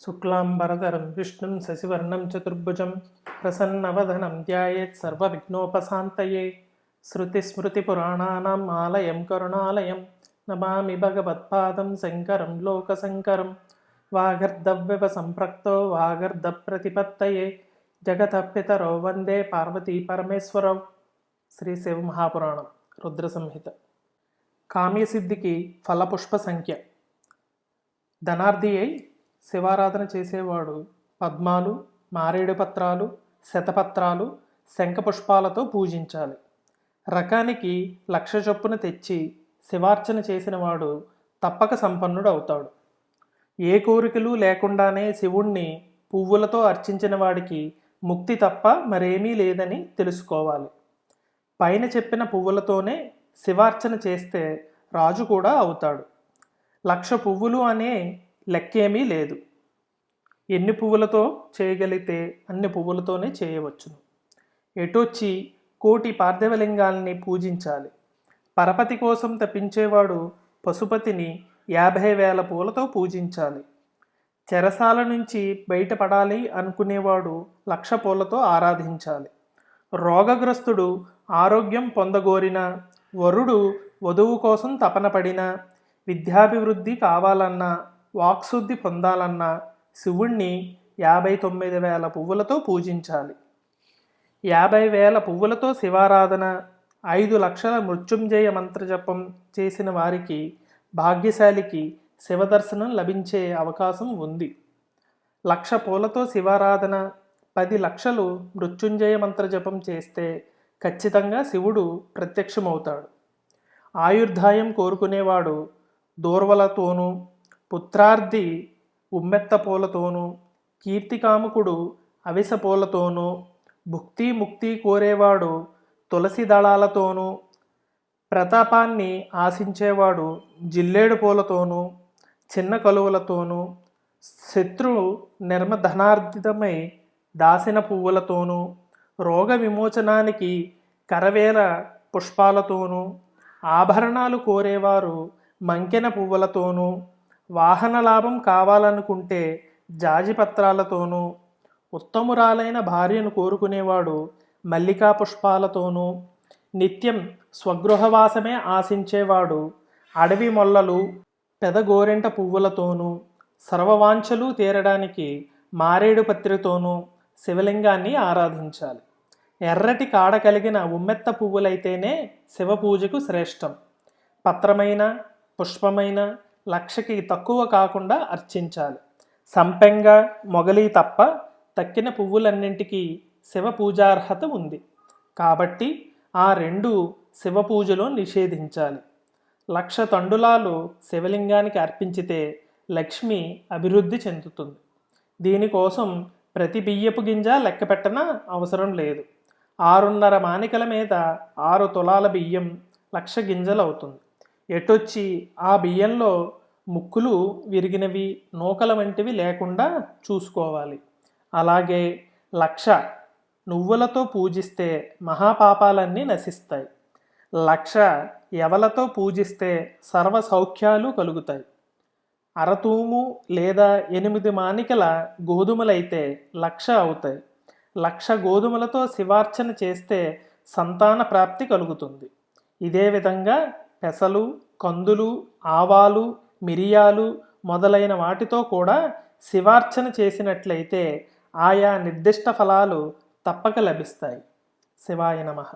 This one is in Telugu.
శుక్లాంబరధరం విష్ణుం శశివర్ణం చతుర్భుజం ప్రసన్నవదనం ధ్యాయేత్ సర్వవిఘ్నోపశాంతయే. శృతిస్మృతిపురాణానాం ఆలయం కరుణాలయం నమామి భగవత్పాదం శంకరం లోకశంకరం. వాగర్ధవ్యవ సంప్రక్తో వాగర్ధ ప్రతిపత్తయే జగత పితరో వందే పార్వతీ పరమేశ్వరౌ. శ్రీ శివ మహాపురాణం రుద్ర సంహిత కామ్యసిద్ధికి ఫలపుష్ప సంఖ్య. ధనార్థి అయి శివారాధన చేసేవాడు. పద్మాలు మారేడు పత్రాలు శతపత్రాలు శంఖపుష్పాలతో పూజించాలి. రకానికి లక్ష చొప్పున తెచ్చి శివార్చన చేసినవాడు తప్పక సంపన్నుడు అవుతాడు ఏ కోరికలు లేకుండానే శివుణ్ణి పువ్వులతో అర్చించిన వాడికి ముక్తి తప్ప మరేమీ లేదని తెలుసుకోవాలి. పైన చెప్పిన పువ్వులతోనే శివార్చన చేస్తే రాజు కూడా అవుతాడు. లక్ష పువ్వులు అనే లెక్కేమీ లేదు. ఎన్ని పువ్వులతో చేయగలిగితే అన్ని పువ్వులతోనే చేయవచ్చును. ఎటొచ్చి కోటి పార్థివలింగాల్ని పూజించాలి. పరపతి కోసం తప్పించేవాడు పశుపతిని యాభై వేల పూలతో పూజించాలి. చెరసాల నుంచి బయటపడాలి అనుకునేవాడు లక్ష పూలతో ఆరాధించాలి. రోగగ్రస్తుడు ఆరోగ్యం పొందగోరిన వరుడు వధువు కోసం తపన పడిన విద్యాభివృద్ధి కావాలన్నా వాక్శుద్ధి పొందాలన్నా శివుణ్ణి యాభై తొమ్మిది వేల పువ్వులతో పూజించాలి. యాభై వేల పువ్వులతో శివారాధన ఐదు లక్షల మృత్యుంజయ మంత్రజపం చేసిన వారికి భాగ్యశాలికి శివదర్శనం లభించే అవకాశం ఉంది. లక్ష పూలతో శివారాధన పది లక్షలు మృత్యుంజయ మంత్రజపం చేస్తే ఖచ్చితంగా శివుడు ప్రత్యక్షమవుతాడు. ఆయుర్ధాయం కోరుకునేవాడు దూర్వలతోనూ పుత్రార్థి ఉమ్మెత్త పూలతోనూ కీర్తికాముకుడు అవిస పూలతోనూ భుక్తి ముక్తి కోరేవాడు తులసి దళాలతోనూ ప్రతాపాన్ని ఆశించేవాడు జిల్లేడు పూలతోనూ చిన్న కలువలతోనూ శత్రు నిర్మధనార్థితమై దాసిన పువ్వులతోనూ రోగ విమోచనానికి కరవేల పుష్పాలతోనూ ఆభరణాలు కోరేవారు మంకెన పువ్వులతోనూ వాహన లాభం కావాలనుకుంటే జాజిపత్రాలతోనూ ఉత్తమురాలైన భార్యను కోరుకునేవాడు మల్లికా పుష్పాలతోనూ నిత్యం స్వగృహవాసమే ఆశించేవాడు అడవి మొల్లలు పెదగోరెంట పువ్వులతోనూ సర్వవాంఛలు తీరడానికి మారేడు పత్రితోనూ శివలింగాన్ని ఆరాధించాలి. ఎర్రటి కాడ కలిగిన ఉమ్మెత్త పువ్వులైతేనే శివ పూజకు శ్రేష్టం. పత్రమైన పుష్పమైన లక్షకి తక్కువ కాకుండా అర్చించాలి. సంపెంగ మొగలి తప్ప తక్కిన పువ్వులన్నింటికీ శివ పూజార్హత ఉంది. కాబట్టి ఆ రెండు శివ పూజలో నిషేధించాలి. లక్ష తండులాలు శివలింగానికి అర్పించితే లక్ష్మి అభివృద్ధి చెందుతుంది. దీనికోసం ప్రతి బియ్యపు గింజ లెక్కపెట్టన అవసరం లేదు. ఆరున్నర మానికల మీద ఆరు తులాల బియ్యం లక్ష గింజలు అవుతుంది ఎటొచ్చి ఆ బియ్యంలో ముక్కులు విరిగినవి నూకల వంటివి లేకుండా చూసుకోవాలి. అలాగే లక్ష నువ్వులతో పూజిస్తే మహాపాపాలన్నీ నశిస్తాయి. లక్ష ఎవలతో పూజిస్తే సర్వ సౌఖ్యాలు కలుగుతాయి. అరతూము లేదా ఎనిమిది మానికల గోధుమలైతే లక్ష అవుతాయి. లక్ష గోధుమలతో శివార్చన చేస్తే సంతాన ప్రాప్తి కలుగుతుంది. ఇదే విధంగా పెసలు కందులు ఆవాలు మిరియాలు మొదలైన వాటితో కూడా శివార్చన చేసినట్లయితే ఆయా నిర్దిష్ట ఫలాలు తప్పక లభిస్తాయి. శివాయ నమః.